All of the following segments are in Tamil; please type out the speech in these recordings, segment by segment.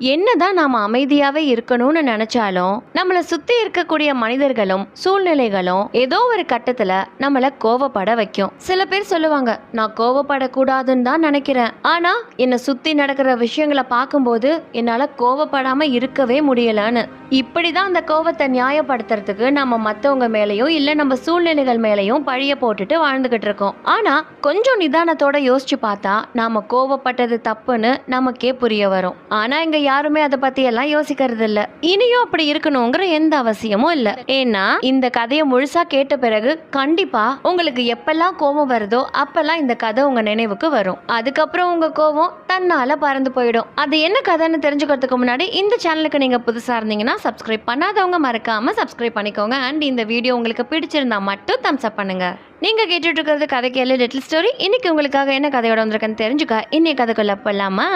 என்னதான் நாம் அமைதியாகவே இருக்கணும்னு நினச்சாலும் நம்மளை சுற்றி இருக்கக்கூடிய மனிதர்களும் சூழ்நிலைகளும் ஏதோ ஒரு கட்டத்தில் நம்மளை கோவப்பட வைக்கும். சில பேர் சொல்லுவாங்க நான் கோவப்படக்கூடாதுன்னு தான் நினைக்கிறேன். ஆனால் என்னை சுற்றி நடக்கிற விஷயங்களை பார்க்கும்போது என்னால் கோவப்படாமல் இருக்கவே முடியலன்னு. இப்படி தான் அந்த கோவத்தை நியாயப்படுத்துறதுக்கு நம்ம மற்றவங்க மேலேயும் இல்லை நம்ம சூழ்நிலைகள் மேலேயும் பழிய போட்டுட்டு வாழ்ந்துக்கிட்டு இருக்கோம். ஆனால் கொஞ்சம் நிதானத்தோட யோசிச்சு பார்த்தா நாம் கோவப்பட்டது தப்புன்னு நமக்கே புரிய வரும். ஆனால் இங்கே யாருமே அதை பத்தி எல்லாம் யோசிக்கிறது இல்ல இனியும் அப்படி இருக்கணுங்கிற எந்த அவசியமும் இல்ல. ஏன்னா இந்த கதையை முழுசா கேட்ட பிறகு கண்டிப்பா உங்களுக்கு எப்பெல்லாம் கோபம் வருதோ அப்பெல்லாம் இந்த கதை உங்க நினைவுக்கு வரும். அதுக்கப்புறம் உங்க கோபம் தன்னால பறந்து போயிடும். அது என்ன கதைன்னு தெரிஞ்சுக்கிறதுக்கு முன்னாடி இந்த சேனலுக்கு நீங்க புதுசா இருந்தீங்கன்னா சப்ஸ்கிரைப் பண்ணாதவங்க மறக்காம சப்ஸ்கிரைப் பண்ணிக்கோங்க. அண்ட் இந்த வீடியோ உங்களுக்கு பிடிச்சிருந்தா மட்டும் தம்ஸ் அப் பண்ணுங்க. நீங்க கேட்டுட்டு இருக்கிறது கதை கேளு லிட்டில் ஸ்டோரி இன்னைக்கு உங்களுக்காக என்ன கதையோட வந்திருக்கேன்னு தெரிஞ்சுக்க. இன்னைக்கு கதைக்குள்ள போலாமா?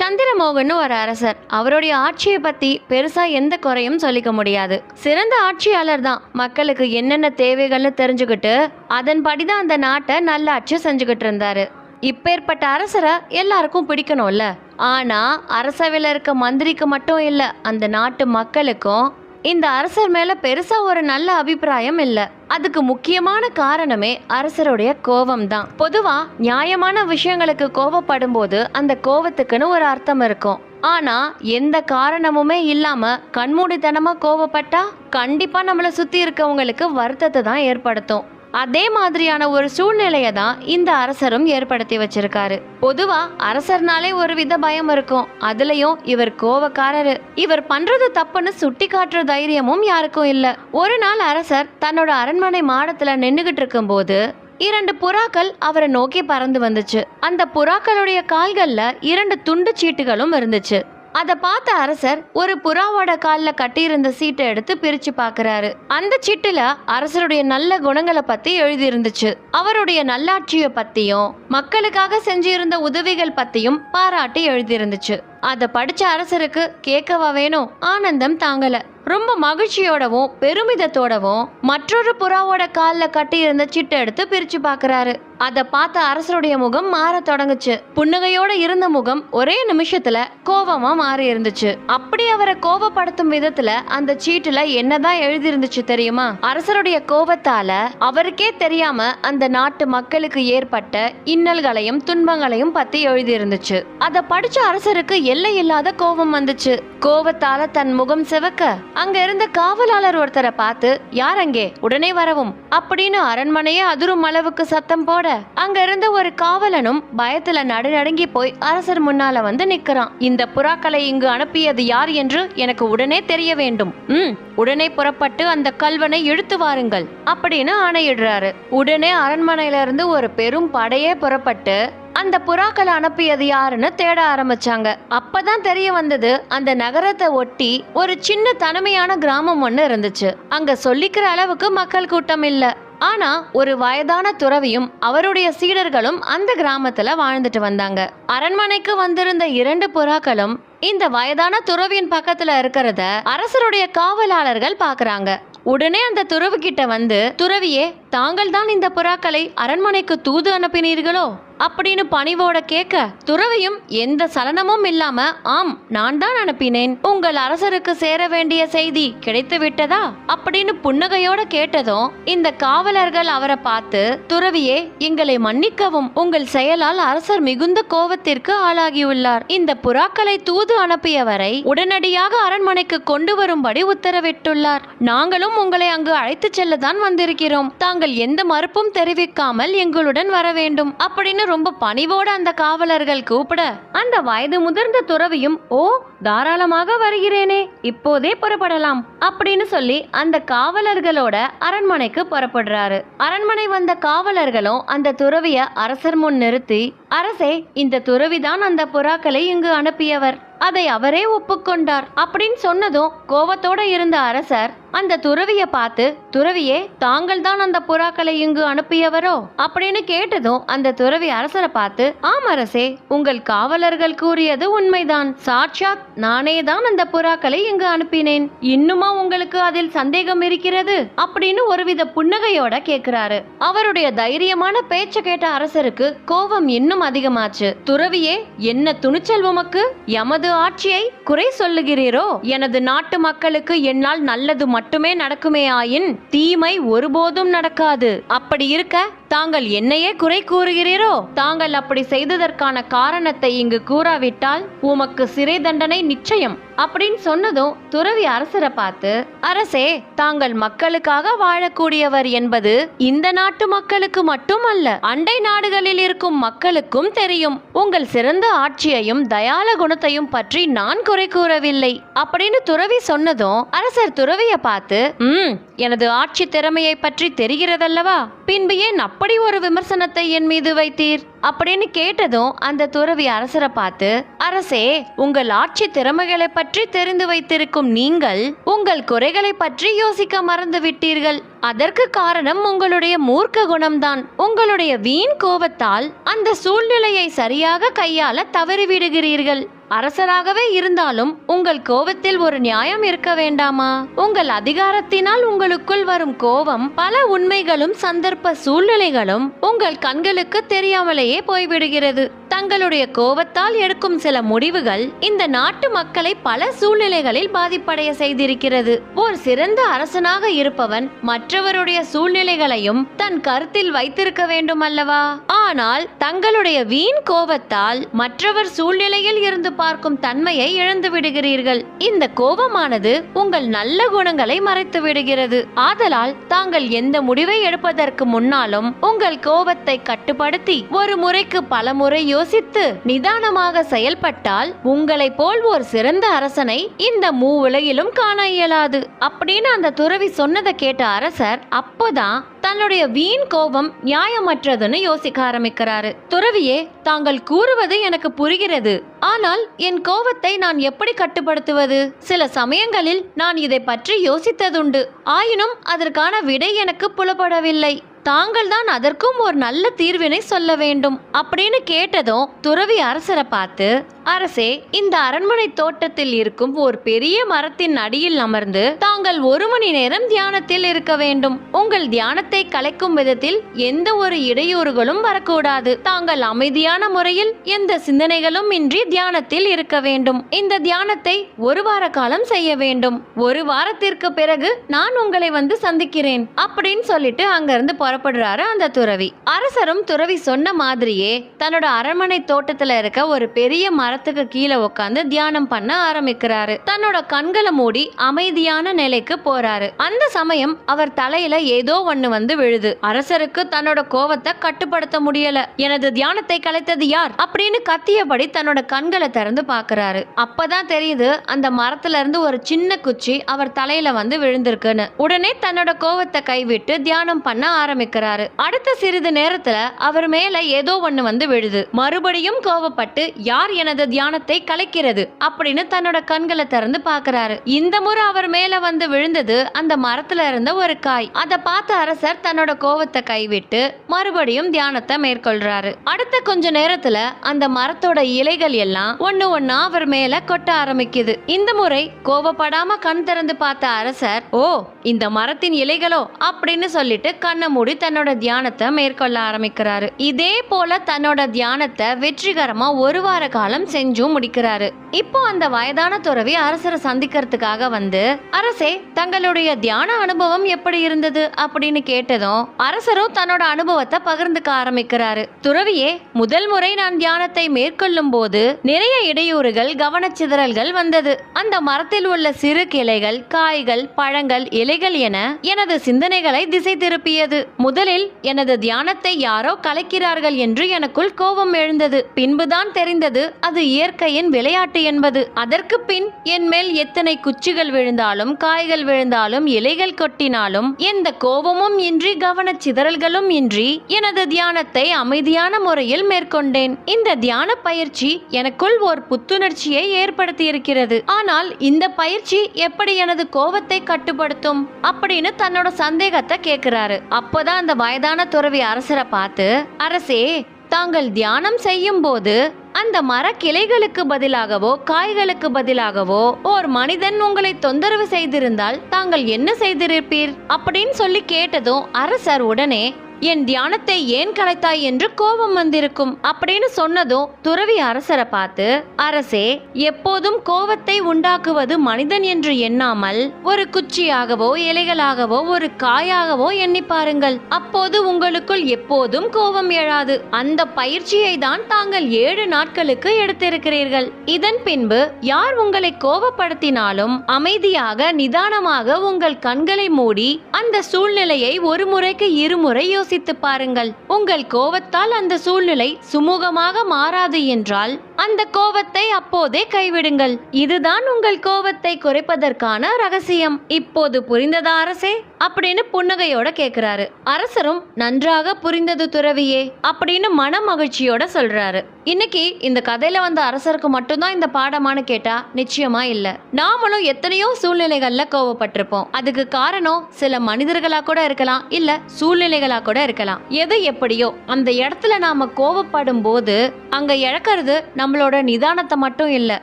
சந்திரமோகன் ஒரு அரசர். அவருடைய ஆட்சியை பற்றி பெருசாக எந்த குறையும் சொல்லிக்க முடியாது. சிறந்த ஆட்சியாளர் தான். மக்களுக்கு என்னென்ன தேவைகள்னு தெரிஞ்சுக்கிட்டு அதன்படி தான் அந்த நாட்டை நல்லாட்சி செஞ்சுக்கிட்டு இருந்தாரு. இப்பேற்பட்ட அரசரை எல்லாருக்கும் பிடிக்கணும்ல. ஆனால் அரசவையில் இருக்க மந்திரிக்கு மட்டும் இல்லை அந்த நாட்டு மக்களுக்கும் இந்த அரசர் மேல பெருசா ஒரு நல்ல அபிப்பிராயம் இல்ல. அதுக்கு முக்கியமான காரணமே அரசருடைய கோபம் தான் பொதுவா நியாயமான விஷயங்களுக்கு கோபப்படும் போது அந்த கோவத்துக்குன்னு ஒரு அர்த்தம் இருக்கும். ஆனா எந்த காரணமுமே இல்லாம கண்மூடித்தனமா கோபப்பட்டா கண்டிப்பா நம்மள சுத்தி இருக்கவங்களுக்கு வருத்தத்தை தான் ஏற்படுத்தும். அதே மாதிரியான ஒரு சூழ்நிலையை தான் இந்த அரசரும் ஏற்படுத்தி வச்சிருக்காரு. பொதுவா அரசர்னாலே ஒரு வித பயம் இருக்கும். அதுலயும் இவர் கோவக்காரரு. இவர் பண்றது தப்புன்னு சுட்டி காட்டுற தைரியமும் யாருக்கும் இல்ல. ஒரு நாள் அரசர் தன்னோட அரண்மனை மாடத்துல நின்னுகிட்டு இருக்கும்போது இரண்டு புறாக்கள் அவரை நோக்கி பறந்து வந்துச்சு. அந்த புறாக்களுடைய கால்கள்ல இரண்டு துண்டு சீட்டுகளும் இருந்துச்சு. அதை பார்த்த அரசர் ஒரு புறாவோட கால்ல கட்டியிருந்த சீட்டை எடுத்து பிரிச்சு பார்க்குறாரு. அந்த சீட்டுல அரசருடைய நல்ல குணங்களை பத்தி எழுதியிருந்துச்சு. அவருடைய நல்லாட்சியை பத்தியும் மக்களுக்காக செஞ்சிருந்த உதவிகள் பத்தியும் பாராட்டி எழுதியிருந்துச்சு. அதை படிச்ச அரசருக்கு கேட்கவா வேணும்? ஆனந்தம் தாங்கலை. ரொம்ப மகிழ்ச்சியோடவும் பெருமிதத்தோடவும் மற்றொரு புறாவோட காலில் கட்டி இருந்த சிட்டை எடுத்து பிரிச்சு பார்க்குறாரு அதை பார்த்த அரசருடைய முகம் மாற தொடங்குச்சு. புன்னகையோட இருந்த முகம் ஒரே நிமிஷத்துல கோபமா மாறி இருந்துச்சு. அப்படி அவரை கோவப்படுத்தும் விதத்துல அந்த சீட்டுல என்னதான் எழுதி இருந்துச்சு தெரியுமா? அரசருடைய கோபத்தால அவருக்கே தெரியாம அந்த நாட்டு மக்களுக்கு ஏற்பட்ட இன்னல்களையும் துன்பங்களையும் பத்தி எழுதி இருந்துச்சு அதை படிச்ச அரசருக்கு எல்லை இல்லாத கோபம் வந்துச்சு. கோபத்தால தன் முகம் சிவக்க அங்க இருந்த காவலாளர் ஒருத்தரை பார்த்து யார் அங்கே? உடனே வரவும். அப்படின்னு அரண்மனையே அதிரும் அளவுக்கு சத்தம் போட அங்க இருந்த ஒரு காவலனும் பயத்துல நடுநடுங்கி போய் அரசர் முன்னால வந்து நிக்கிறான் இந்த புறாக்களை இங்கு அனுப்பியது யார் என்று எனக்கு உடனே தெரிய வேண்டும். ம் உடனே புறப்பட்டு அந்த கல்வனை இழுத்து வாருங்கள் அப்படின்னு ஆணையிடுறாரு. உடனே அரண்மனையில இருந்து ஒரு பெரும் படையே புறப்பட்டு அந்த புறாக்களை அனுப்பியது யாருன்னு தேட ஆரம்பிச்சாங்க. அப்பதான் தெரிய வந்தது அந்த நகரத்தை ஒட்டி ஒரு சின்ன தனிமையான கிராமம் ஒன்று இருந்துச்சு. அங்க சொல்லிக்கிற அளவுக்கு மக்கள் கூட்டம் இல்ல. ஆனா ஒரு வயதான துறவியும் அவருடைய சீடர்களும் அந்த கிராமத்துல வாழ்ந்துட்டு வந்தாங்க. அரண்மனைக்கு வந்திருந்த இரண்டு புறாக்களும் இந்த வயதான துறவியின் பக்கத்துல இருக்கிறத அரசருடைய காவலாளர்கள் பாக்குறாங்க. உடனே அந்த துறவு கிட்ட வந்து துறவியே தாங்கள் தான் இந்த புறாக்களை அரண்மனைக்கு தூது அனுப்பினீர்களோ? அப்படின்னு பணிவோட கேட்க துறவியும் எந்த சலனமும் இல்லாம ஆம் நான் தான் அனுப்பினேன். உங்கள் அரசருக்கு சேர வேண்டிய செய்தி கிடைத்து விட்டதா? அப்படின்னு புன்னகையோட கேட்டதும் இந்த காவலர்கள் அவரை பார்த்து துறவியே எங்களை மன்னிக்கவும். உங்கள் செயலால் அரசர் மிகுந்த கோபத்திற்கு ஆளாகியுள்ளார். இந்த புறாக்களை தூது அனுப்பியவரை உடனடியாக அரண்மனைக்கு கொண்டு வரும்படி உத்தரவிட்டுள்ளார். நாங்களும் உங்களை அங்கு அழைத்துச் செல்லதான் வந்திருக்கிறோம். தாங்கள் எந்த மறுப்பும் தெரிவிக்காமல் எங்களுடன் வர வேண்டும். அப்படின்னு ரொம்ப பணிவோட அந்த காவலர்கள் கூப்பிட அந்த வயது முதிர்ந்த துறவியும் ஓ தாராளமாக வருகிறேனே இப்போதே புறப்படலாம் அப்படின்னு சொல்லி அந்த காவலர்களோட அரண்மனைக்கு புறப்படுறாரு. அரண்மனை வந்த காவலர்களும் அந்த துறவிய அரசர் முன் நிறுத்தி அரசே இந்த துறவிதான் அந்த புறாக்களை இங்கு அனுப்பியவர். அதை அவரே ஒப்புக்கொண்டார். அப்படின்னு சொன்னதும் கோவத்தோட இருந்த அரசர் அந்த துறவிய பார்த்து துறவியே தாங்கள் தான் அந்த புறாக்களை இங்கு அனுப்பியவரோ? அப்படின்னு கேட்டதும் அந்த துறவி அரசரை பார்த்து ஆம் அரசே உங்கள் காவலர்கள் கூறியது உண்மைதான். சாட்சாத் நானே தான் அந்த புறாக்களை இங்கு அனுப்பினேன். இன்னுமா உங்களுக்கு அதில் சந்தேகம் இருக்கிறது? அப்படின்னு ஒருவித புன்னகையோட கேக்குறாரு. அவருடைய தைரியமான பேச்ச கேட்ட அரசருக்கு கோபம் இன்னும் அதிகமாச்சு. துறவியே என்ன துணிச்சல் உமக்கு? எமது ஆட்சியை குறை சொல்லுகிறீரோ? எனது நாட்டு மக்களுக்கு என்னால் நல்லது மட்டுமே நடக்குமே ஆயின் தீமை ஒருபோதும் நடக்காது. அப்படி இருக்க தாங்கள் என்னையே குறை கூறுகிறீரோ? தாங்கள் அப்படி செய்ததற்கான காரணத்தை இங்கு கூறாவிட்டால் உமக்கு சிறை தண்டனை நிச்சயம். அப்படின்னு சொன்னதும் துறவி அரசரை பார்த்து அரசே தாங்கள் மக்களுக்காக வாழக்கூடியவர் என்பது இந்த நாட்டு மக்களுக்கு மட்டுமல்ல அண்டை நாடுகளில் இருக்கும் மக்களுக்கும் தெரியும். உங்கள் சிறந்த ஆட்சியையும் தயால குணத்தையும் பற்றி நான் குறை கூறவில்லை. அப்படின்னு துறவி சொன்னதும் அரசர் துறவிய பார்த்து ம் எனது ஆட்சி திறமையை பற்றி தெரிகிறதல்லவா? பின்பு ஏன் அப்படி ஒரு விமர்சனத்தை என் மீது வைத்தீர்? அப்படின்னு கேட்டதும் அந்த துறவி அரசரை பார்த்து அரசே உங்கள் ஆட்சி திறமைகளை பற்றி தெரிந்து வைத்திருக்கும் நீங்கள் உங்கள் குறைகளை பற்றி யோசிக்க மறந்து விட்டீர்கள். அதற்கு காரணம் உங்களுடைய மூர்க்க குணம்தான். உங்களுடைய வீண் கோபத்தால் அந்த சூழ்நிலையை சரியாக கையாள தவறிவிடுகிறீர்கள். அரசராகவே இருந்தாலும் உங்கள் கோபத்தில் ஒரு நியாயம் இருக்க வேண்டாமா? உங்கள் அதிகாரத்தினால் உங்களுக்குள் வரும் கோபம் பல உண்மைகளும் சந்தர்ப்ப சூழ்நிலைகளும் உங்கள் கண்களுக்கு தெரியாமலேயே போய்விடுகிறது. தங்களுடைய கோபத்தால் எடுக்கும் சில முடிவுகள் இந்த நாட்டு மக்களை பல சூழ்நிலைகளில் பாதிப்படைய செய்திருக்கிறது. ஒரு சிறந்த அரசனாக இருப்பவன் மற்றவருடைய சூழ்நிலைகளையும் தன் கருத்தில் வைத்திருக்க வேண்டும் அல்லவா ஆனால் தங்களுடைய வீண் கோபத்தால் மற்றவர் சூழ்நிலையில் இருந்து பார்க்கும் தன்மையை இழந்து விடுகிறீர்கள். இந்த கோபமானது உங்கள் நல்ல குணங்களை மறைத்து விடுகிறது. ஆதலால் தாங்கள் எந்த முடிவை எடுப்பதற்கு முன்னாலும் உங்கள் கோபத்தை கட்டுப்படுத்தி ஒரு முறைக்கு பல முறை யோசித்து நிதானமாக செயல்பட்டால் உங்களை போல் ஒரு சிறந்த அரசனை இந்த மூ உலகிலும் காண இயலாது. அப்படின்னு அந்த துறவி சொன்னதை கேட்ட அரசர் அப்போதான் தன்னுடைய வீண் கோபம் நியாயமற்றதுன்னு யோசிக்க ஆரம்பிக்கிறாரு. துறவியே தாங்கள் கூறுவது எனக்கு புரிகிறது. ஆனால் என் கோபத்தை நான் எப்படி கட்டுப்படுத்துவது? சில சமயங்களில் நான் இதை பற்றி யோசித்ததுண்டு. ஆயினும் அதற்கான விடை எனக்கு புலப்படவில்லை. தாங்கள் தான் அதற்கும் ஒரு நல்ல தீர்வினை சொல்ல வேண்டும் அப்படின்னு கேட்டதும் துறவி அரசரை பார்த்து அரசே இந்த அரண்மனை தோட்டத்தில் இருக்கும் ஒரு பெரிய மரத்தின் அடியில் அமர்ந்து தாங்கள் ஒரு மணி நேரம் தியானத்தில் இருக்க வேண்டும். உங்கள் தியானத்தை கலைக்கும் விதத்தில் எந்த ஒரு இடையூறுகளும் வரக்கூடாது. தாங்கள் அமைதியான முறையில் எந்த சிந்தனைகளும் இன்றி தியானத்தில் இருக்க வேண்டும். இந்த தியானத்தை ஒரு வார காலம் செய்ய வேண்டும். ஒரு வாரத்திற்கு பிறகு நான் உங்களை வந்து சந்திக்கிறேன் அப்படின்னு சொல்லிட்டு அங்கிருந்து புறப்படுறாரு அந்த துறவி. அரசரும் துறவி சொன்ன மாதிரியே தன்னோட அரண்மனை தோட்டத்துல இருக்க ஒரு பெரிய மரத்துக்கு கீழே உட்காந்து தியானம் பண்ண ஆரம்பிக்கிறாரு. தன்னோட கண்களை மூடி அமைதியான நிலைக்கு போறாரு. அந்த சமயம் அவர் தலையில ஏதோ ஒண்ணு வந்து விழுது. அரசருக்கு தன்னோட கோவத்தை கட்டுப்படுத்த முடியல. எனது தியானத்தை கலைத்தது யார்? அப்படின்னு கத்தியபடி தன்னோட கண்களை திறந்து பாக்குறாரு. அப்பதான் தெரியுது அந்த மரத்துல இருந்து ஒரு சின்ன குச்சி அவர் தலையில வந்து விழுந்திருக்குன்னு. உடனே தன்னோட கோவத்தை கைவிட்டு தியானம் பண்ண ஆரம்பிக்கிறாரு அடுத்த சிறிது நேரத்துல அவர் மேல ஏதோ ஒண்ணு வந்து விழுது. மறுபடியும் கோவப்பட்டு யார் எனது தியானத்தை கலைக்கிறது? அப்படின்னு தன்னோட கண்களை திறந்து பாக்குறாரு. இந்த முறை அவர் மேல வந்து விழுந்தது அந்த மரத்துல இருந்த ஒரு காய். அதை பார்த்த அரசர் தன்னோட கோவத்தை கைவிட்டு மறுபடியும் தியானத்தை மேற்கொள்றாரு. அடுத்த கொஞ்ச நேரத்துல அந்த மரத்தோட இலைகள் எல்லாம் ஒண்ணு ஒன்னா அவர் மேல கொட்ட ஆரம்பிக்குது. இந்த முறை கோவப்படாம கண் திறந்து பார்த்த அரசர் ஓ இந்த மரத்தின் இலைகளோ? அப்படின்னு சொல்லிட்டு கண்ணை மூடி தன்னோட தியானத்தை மேற்கொள்ள ஆரம்பிக்கிறாரு. இதே போல தன்னோட தியானத்தை வெற்றிகரமா ஒரு வார காலம் செஞ்சும் முடிக்கிறாரு. இப்போ அந்த வயதான துறவி அரசரை சந்திக்கிறதுக்காக வந்து அரசே தங்களுடைய தியான அனுபவம் எப்படி இருந்தது? அப்படின்னு கேட்டதும் அரசரும் தன்னோட அனுபவத்தை பகிர்ந்துக்க ஆரம்பிக்கிறாரு. துறவியே முதல் முறை நான் தியானத்தை மேற்கொள்ளும் போது நிறைய இடையூறுகள் கவனச்சிதறல்கள் வந்தது. அந்த மரத்தில் உள்ள சிறு கிளைகள் காய்கள் பழங்கள் இலைகள் என எனது சிந்தனைகளை திசை திருப்பியது. முதலில் எனது தியானத்தை யாரோ கலைக்கிறார்கள் என்று எனக்குள் கோபம் எழுந்தது. பின்புதான் தெரிந்தது அது இயற்கையின் விளையாட்டு என்பது. அதற்கு பின் என் மேல் எத்தனை குச்சிகள் விழுந்தாலும் காய்கள் விழுந்தாலும் இலைகள் கொட்டினாலும் எந்த கோபமும் இன்றி கவனச் சிதறல்களும் இன்றி எனது தியானத்தை அமைதியான முறையில் மேற்கொண்டேன். இந்த தியான பயிற்சி எனக்குள் ஓர் புத்துணர்ச்சியை ஏற்படுத்தியிருக்கிறது. ஆனால் இந்த பயிற்சி எப்படி எனது கோபத்தை கட்டுப்படுத்தும்? அப்படின்னு தன்னோட சந்தேகத்தை கேட்கிறாரு. அப்போதான் அந்த வயதான துறவி அரசரை பார்த்து அரசே தாங்கள் தியானம் செய்யும் போது அந்த மர கிளைகளுக்கு பதிலாகவோ காய்களுக்கு பதிலாகவோ ஓர் மனிதன் உங்களை தொந்தரவு செய்திருந்தால் தாங்கள் என்ன செய்திருப்பீர்? அப்படின்னு சொல்லி கேட்டதும் அரசர் உடனே என் தியானத்தை ஏன் கலைத்தாய் என்று கோபம் வந்திருக்கும்? அப்படின்னு சொன்னதும் துறவி அரசரை பார்த்து அரசே எப்போதும் கோபத்தை உண்டாக்குவது மனிதன் என்று எண்ணாமல் ஒரு குச்சியாகவோ இலைகளாகவோ ஒரு காயாகவோ எண்ணி பாருங்கள். அப்போது உங்களுக்குள் எப்போதும் கோபம் எழாது. அந்த பயிற்சியை தான் தாங்கள் ஏழு நாட்களுக்கு எடுத்திருக்கிறீர்கள். இதன் பின்பு யார் உங்களை கோபப்படுத்தினாலும் அமைதியாக நிதானமாக உங்கள் கண்களை மூடி அந்த சூழ்நிலையை ஒரு முறைக்கு இருமுறை யோசித்து பாருங்கள். உங்கள் கோபத்தால் அந்த சூழ்நிலை சுமூகமாக மாறாது என்றால் அந்த கோபத்தை அப்போதே கைவிடுங்கள். இதுதான் உங்கள் கோபத்தை குறைப்பதற்கான ரகசியம். இப்போது புரிந்ததா அரசே? அப்படின்னு புன்னகையோட கேக்குறாரு. அரசரும் நன்றாக புரிந்தது துறவியே அப்படின்னு மன மகிழ்ச்சியோட சொல்றாரு. இன்னைக்கு இந்த கதையில வந்த அரசருக்கு மட்டும்தான் இந்த பாடமானு கேட்டா நிச்சயமா இல்ல. நாமளும் எத்தனையோ சூழ்நிலைகள்ல கோவப்பட்டிருப்போம். அதுக்கு காரணம் சில மனிதர்களா கூட இருக்கலாம் இல்ல சூழ்நிலைகளா கூட இருக்கலாம். எது எப்படியோ அந்த இடத்துல நாம கோவப்படும் போது அங்க இழக்கிறது நம்மளோட நிதானத்தை மட்டும் இல்லை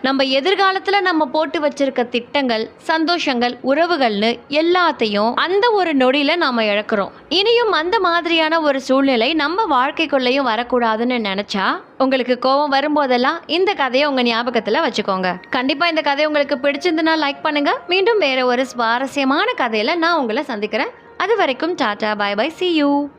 நம்ம எதிர்காலத்துல நம்ம போட்டு வச்சிருக்க திட்டங்கள் சந்தோஷங்கள் உறவுகள்னு எல்லாத்தையும் அந்த ஒரு நொடியில நாம இழக்கிறோம். இனியும் அந்த மாதிரியான ஒரு சூழ்நிலை நம்ம வாழ்க்கைக்குள்ளேயும் வரக்கூடாதுன்னு நினைச்சா உங்களுக்கு கோபம் வரும்போதெல்லாம் இந்த கதையை உங்க ஞாபகத்துல வச்சுக்கோங்க. கண்டிப்பா இந்த கதை உங்களுக்கு பிடிச்சிருந்துன்னா லைக் பண்ணுங்க. மீண்டும் வேற ஒரு சுவாரஸ்யமான கதையில நான் உங்களை சந்திக்கிறேன். அது வரைக்கும் tata bye bye see you